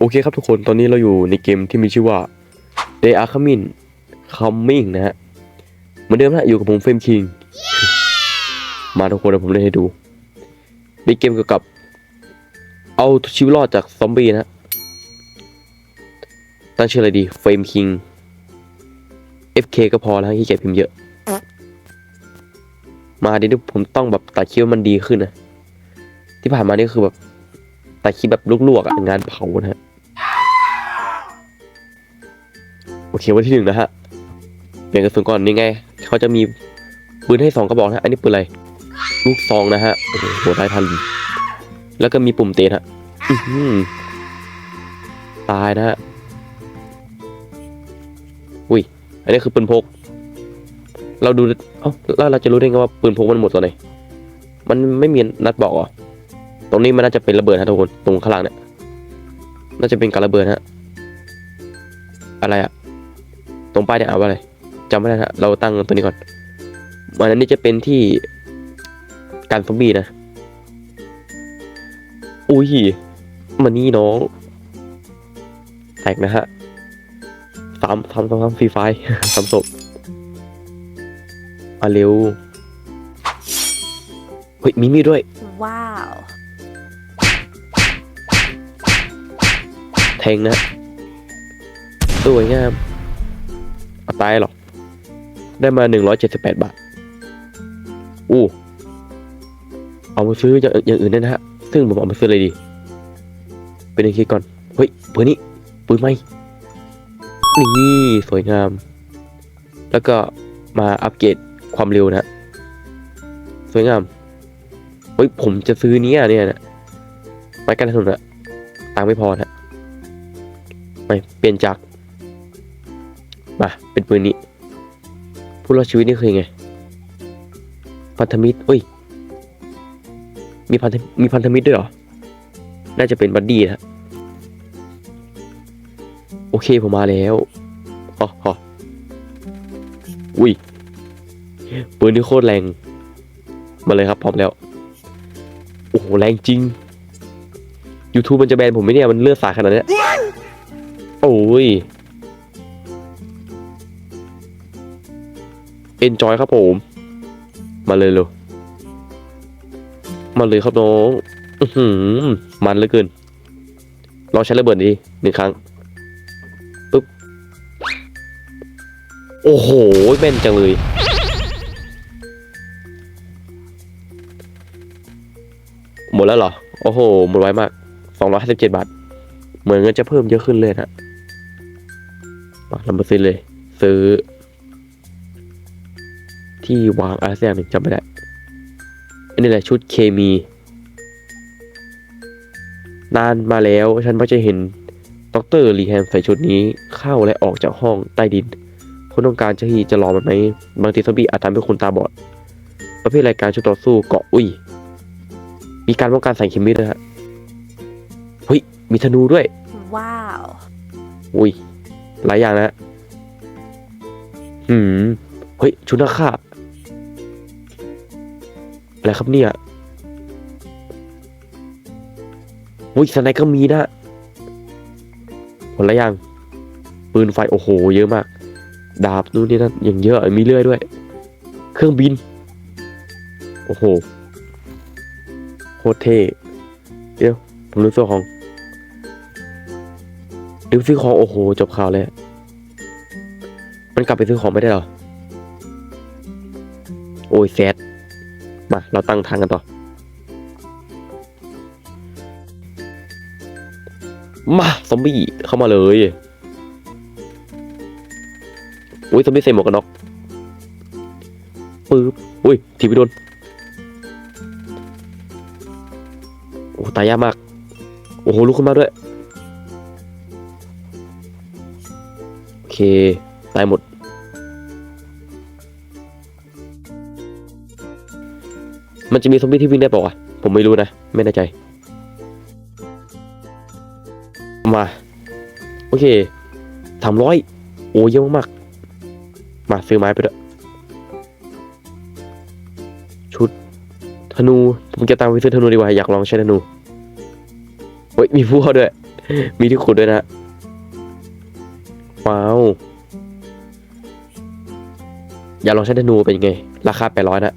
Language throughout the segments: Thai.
โอเคครับทุกคนตอนนี้เราอยู่ในเกมที่มีชื่อว่า They Are Coming Coming นะฮะเหมือนเดิมนะอยู่กับผมเฟรมคิงมาทุกคนเดี๋ยวผมเล่นให้ดูเป็นเกมเกี่ยวกับ เอาชีวิตรอดจากซอมบี้นะฮะตั้งชื่ออะไรดีเฟรมคิง FK ก็พอแล้วที่เกียจพิมพ์เยอะ มาดิที่ผมต้องแบบตัดคลิปให้มันดีขึ้นนะ ที่ผ่านมานี่คือแบบตัดคลิปแบบลวกๆอะงานเผานะฮะ เควันที่หนึ่งนะฮะเปลี่ยนกระสุนก่อนนี่ไงเขาจะมีปืนให้สองกระบอกนะอันนี้ปืนอะไรลูกซองนะฮะโอ้โหโหดร้ายทัน แล้วก็มีปุ่มเตะฮะตายนะฮะอุ้ยอันนี้คือปืนพก เราดูเอ้าแล้วเราจะรู้ได้ไงว่าปืนพกมันหมดตอนไหนมันไม่มีนัดบอกเหรอตรงนี้มันน่าจะเป็นระเบิดฮะทุกคนตรงข้างล่างเนี่ยน่าจะเป็นการระเบิดฮะอะไรอะ ตรงป้ายเนี่ยอ่านว่าอะไรจำไม่ได้ฮะเราตั้งตัวนี้ก่อนมันอันนี้จะเป็นที่การซอมบี้นะอุ้ยมานี่น้องแตกนะฮะสามสามสามสามฟรีไฟสามศพมาเร็วเฮ้ยมีมีดด้วย Wow. แทงนะสวยงามเอา ตายหรอก ได้มาหนึ่งร้อยเจ็ดสิบแปดบาท อู้ เอามาซื้ออย่างอย่างอื่นได้นะฮะ ซึ่งผมเอามาซื้ออะไรดี เป็นอย่างนี้ก่อน เฮ้ยปืนนี้ปืนไหมนี่สวยงาม แล้วก็มาอัปเกรดความเร็วนะ สวยงาม เฮ้ย ผมจะซื้อเนี้ยเนี่ยนะไม้กันถนนอะตังไม่พอนะไม่เปลี่ยนจาก มาเป็นปืนนี้ ผู้รอดชีวิตนี่คือยังไง พันธมิตรเอ้ย มีพันธมีพันธมิตรด้วยเหรอ น่าจะเป็นบัดดี้นะโอเคผมมาแล้วอ๋อออุ้ย ปืนที่โคตรแรง มาเลยครับพร้อมแล้ว โอ้โห แรงจริง YouTube มันจะแบนผมไหมเนี่ย มันเลือดสาขนาดเนี้ยโอ้ย เอนจอยครับผม มาเลยเลยมาเลยครับน้องอื้อหือมันเหลือเกินลองใช้ระเบิดดีหนึ่งครั้งปึ๊บโอ้โหแม่นจังเลยหมดแล้วเหรอ โอ้โห หมดไวมากสองร้อยห้าสิบเจ็ดบาท เหมือนเงินจะเพิ่มเยอะขึ้นเลยนะเรามาซื้อเลย ซื้อ ที่วางอะไรสักอย่างหนึ่งจำไม่ได้อันนี้แหละชุดเคมี นานมาแล้วฉันมักจะเห็นดรรีแฮมใส่ชุดนี้เข้าและออกจากห้องใต้ดินคุณต้องการจะที่จะรอมันไหมบางทีซอมบี้อาจทำให้คุณตาบอดประเภทรายการชุดต่อสู้เกาะอุ้ยมีการป้องกันสารเคมีด้วยฮะเฮ้ยมีธนูด้วย Wow. อุ้ยหลายอย่างนะหืม เฮ้ย ชุดนักฆ่า อะไรครับเนี่ยอุ้ยสไนก็มีนะหมดละอย่างปืนไฟโอ้โห เยอะมาก ดาบนู่นนี่นั่นอย่างเยอะมีเลื่อยด้วย เครื่องบิน โอ้โหโคตรเท่เดี๋ยวผมรู้ตัวของดูซื้อของโอ้โห จบข่าวเลย มันกลับไปซื้อของไม่ได้หรอ โอ้ยแซด มา เราตั้งทางกันต่อ มาซอมบี้เข้ามาเลยอุ้ยซอมบี้ใส่หมวกกันน็อกปึ๊บอุ้ยทีไปโดนโอ้ตายยากมาก โอ้โหลุกขึ้นมาด้วย โอเค ตายหมด มันจะมีซอมบี้ที่วิ่งได้เปล่าวะ ผมไม่รู้นะ ไม่แน่ใจ มา โอเคสามร้อยโอ้เยอะมาก มาซื้อไม้ไปด้วยชุดธนู ผมจะตามไปซื้อธนูดีกว่า อยากลองใช้ธนูเฮ้ยมีผู้เข้าด้วย มีที่ขุดด้วยนะ ว้าว อย่าลองใช้ธนูเป็นยังไง ราคาแปดร้อยนะ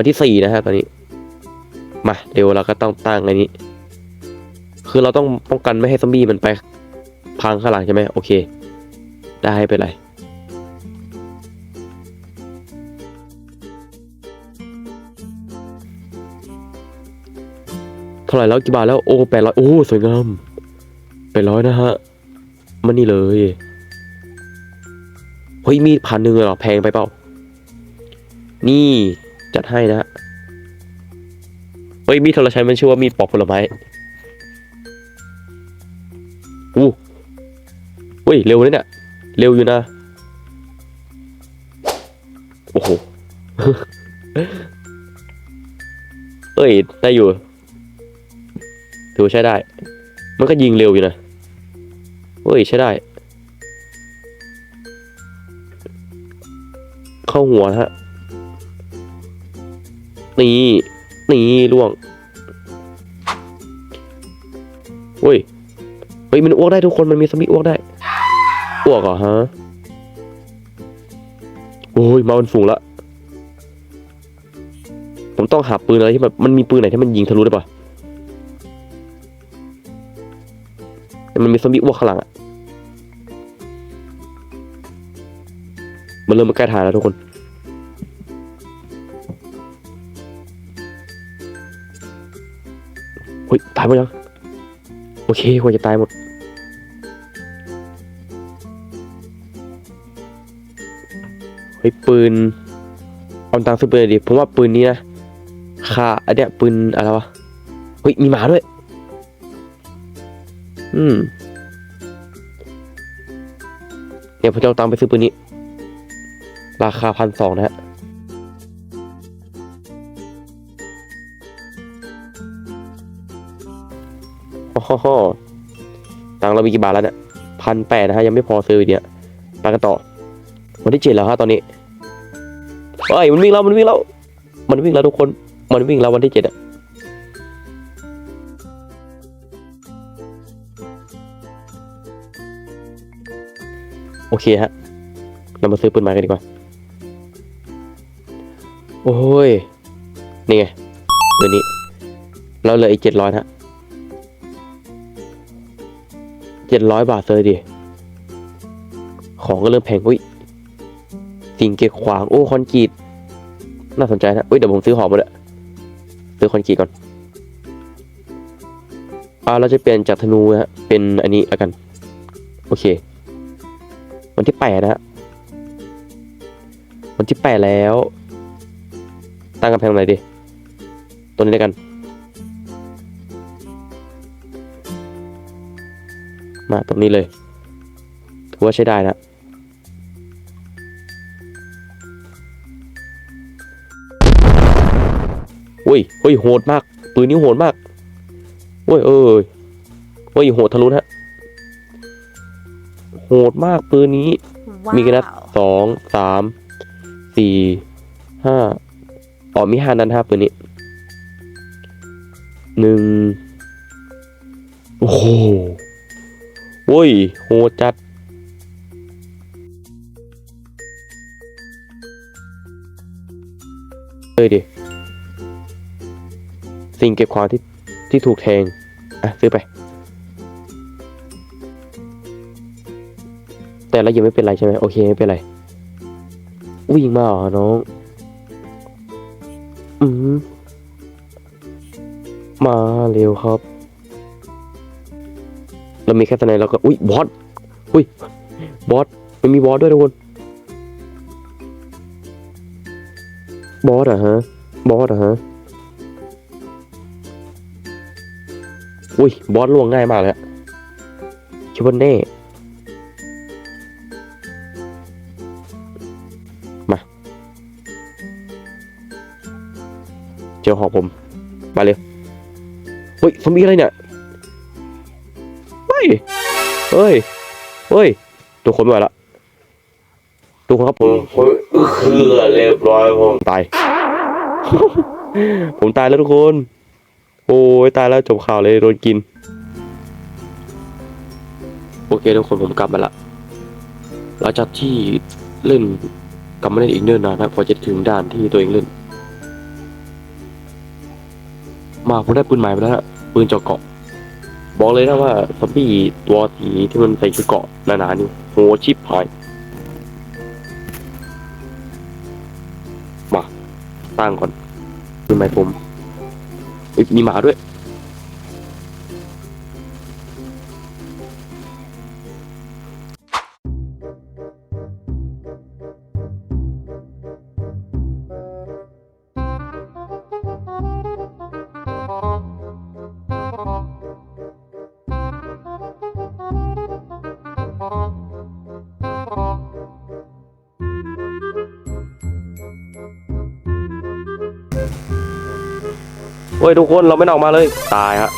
วันที่สี่นะฮะตอนนี้ มาเร็วเราก็ต้องตั้งอันนี้ คือเราต้องป้องกันไม่ให้ซอมบี้มันไปพังข้างหลังใช่ไหมโอเค ได้ไม่เป็นไรเท่าไหร่แล้วกี่บาทแล้วโอ้แปดร้อยโอ้สวยงามแปดร้อยนะฮะมันนี่เลยเฮ้ยมีดพันหนึ่งเหรอแพงไปเปล่า นี่ จัดให้นะฮะเฮ้ยมีดที่เราใช้มันชื่อว่ามีดปอกผลไม้อู้เฮ้ยเร็วเลยเนี่ยเร็วอยู่นะ โอ้โหเอ้ยได้อยู่ถือว่าใช้ได้ มันก็ยิงเร็วอยู่นะเฮ้ยใช้ได้ เข้าหัวนะฮะ นี่นี่ล่วงเฮ้ยเฮ้ยมันอ้วกได้ทุกคนมันมีสมิอ้วกได้อ้วกเหรอฮะโอ้ยมาเป็นฝูงละผมต้องหาปืนอะไรที่แบบมันมีปืนไหนที่มันยิงทะลุได้ปะมันมีซอมบี้อ้วกข้างหลังอะมันเริ่มมาใกล้ทางแล้วทุกคน เฮ้ยตายหมดยัง โอเคควรจะตายหมด เฮ้ยปืน เอาตังค์ซื้อปืนดิผมว่าปืนนี้นะค่าอันเนี้ยปืนอะไรวะ เฮ้ย มีหมาด้วย อืมเนี่ยผมจะเอาตังค์ไปซื้อปืนนี้ ราคาพันสองนะฮะ โอ้โหตังเรามีกี่บาทแล้วเนี่ยพันแปดนะฮะยังไม่พอซื้ออีกเนี่ยไปกันต่อ วันที่เจ็ดแล้วฮะตอนนี้เฮ้ยมันวิ่งแล้วมันวิ่งแล้วมันวิ่งแล้วทุกคนมันวิ่งแล้ววันที่เจ็ดอะโอเคฮะ เรามาซื้อปืนใหม่กันดีกว่า โอ้ย นี่ไงปืนนี้ เราเหลืออีกเจ็ดร้อยฮะ เจ็ดร้อยบาทเลยดิ ของก็เริ่มแพงอุ้ยสิ่งเกียขวาง โอ้คอนกรีตน่าสนใจนะอุ้ยเดี๋ยวผมซื้อหอมมาเลยซื้อคอนกรีตก่อนอ่าเราจะเปลี่ยนจากธนูฮะเป็นอันนี้แล้วกัน โอเค วันที่แปดนะฮะวันที่แปดแล้ว ตั้งกำแพงไหนดี ตัวนี้แล้วกัน มาตรงนี้เลยถือว่าใช้ได้นะอุ้ยเฮ้ยโหดมาก ปืนนี้โหดมากเว้ยเอ้ยเฮ้ยโหดทะลุนะฮะโหดมากปืนนี้ มีกี่นัด Wow. สองสามสี่ห้าอ๋อมีห้านัดห้าปืนนี้หนึ่งโอ้โห โว้ย โหจัดเฮ้ยดิ สิ่งเก็บของที่ที่ถูกแทง อะ ซื้อไป แต่เรายังไม่เป็นไรใช่ไหมโอเค ไม่เป็นไรวิ่งมาเหรอน้อง อืมมาเร็วครับ เรามีแค่ตอนไหนเราก็อุ้ยบอสอุ้ยบอสมันมีบอสด้วยทุกคนบอสอะฮะบอสอะฮะอุ้ยบอสล่วงง่ายมากเลยอะคิดว่าแน่มาเจอหอกผมมาเร็วเฮ้ยซอมบี้อะไรเนี่ย ฮ้ย เฮ้ย เฮ้ยทุกคนไม่ไหวละทุกคนครับผมผมคือเรียบร้อยผมตาย ผมตายแล้วทุกคน โอ้ยตายแล้วจบข่าวเลยโดนกิน โอเคทุกคนผมกลับมาละ หลังจากที่เล่นกลับมาเล่นอีกเนิ่นนานนะพอจะถึงด่านที่ตัวเองเล่น มาผมได้ปืนใหม่ไปแล้วนะปืนเจาะเกาะ บอกเลยนะว่าซอมบี้ตัวสีที่มันใส่ชุดเกาะหนาๆนี่โหชิปหาย มา สร้างก่อนคือไม่ผมมีหมาด้วย เฮ้ยทุกคนเราไม่ออกมาเลย ตายฮะ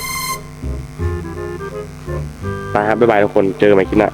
ตายครับบ๊ายบายทุกคน เจอกันใหม่คลิปหน้า